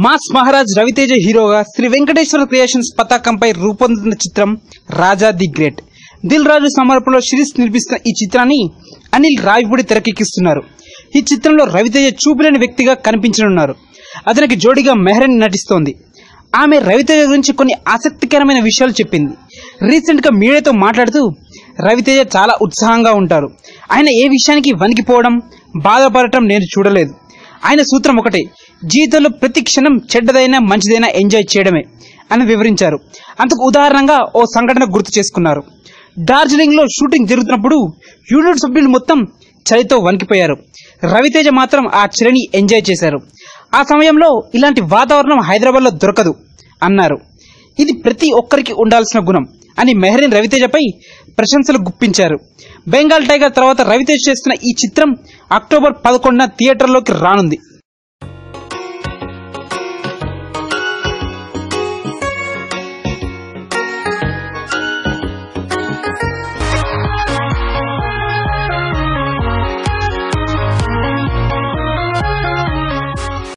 Mass Maharaj Raviteja హీరోగా Shri Venkateswara creations పతాకంపై రూపొందుతున్న చిత్రం రాజా ది గ్రేట్. దిల్ రాజు సమర్పణలో షిరీస్ నిర్మిస్తున్న ఈ చిత్రాన్ని అనిల్ రావిపూడి తెరకెక్కిస్తున్నారు. ఈ చిత్రంలో రవితేజ చూపులేని వ్యక్తిగా కనిపించనున్నారు. అతనికి జోడిగా మెహరన్ నటిస్తోంది. ఆమె రవితేజ గురించి కొన్ని ఆసక్తికరమైన విషయాలు చెప్పింది. రీసెంట్గా మీడియాతో మాట్లాడుతూ రవితేజ చాలా ఉత్సాహంగా ఉంటారు. ఆయన ఏ విషయానికి వణికిపోవడం బాధపడటం నేను చూడలేదు. ఆయన సూత్రం ఒకటే జీవితంలో ప్రతి క్షణం చెడ్డదైనా మంచిదైనా ఎంజాయ్ చేయడమే అని వివరించారు. అందుకు ఉదాహరణగా ఓ సంఘటన గుర్తు చేసుకున్నారు. డార్జిలింగ్లో షూటింగ్ జరుగుతున్నప్పుడు యూనిట్ సభ్యులు మొత్తం చలితో వణికిపోయారు. రవితేజ మాత్రం ఆ చలిని ఎంజాయ్ చేశారు. ఆ సమయంలో ఇలాంటి వాతావరణం హైదరాబాద్లో దొరకదు అన్నారు. ఇది ప్రతి ఒక్కరికి ఉండాల్సిన గుణం అని మెహరీన్ రవితేజపై ప్రశంసలు గుప్పించారు. బెంగాల్ టైగర్ తర్వాత రవితేజ్ చేస్తున్న ఈ చిత్రం అక్టోబర్ పదకొండున థియేటర్లోకి రానుంది.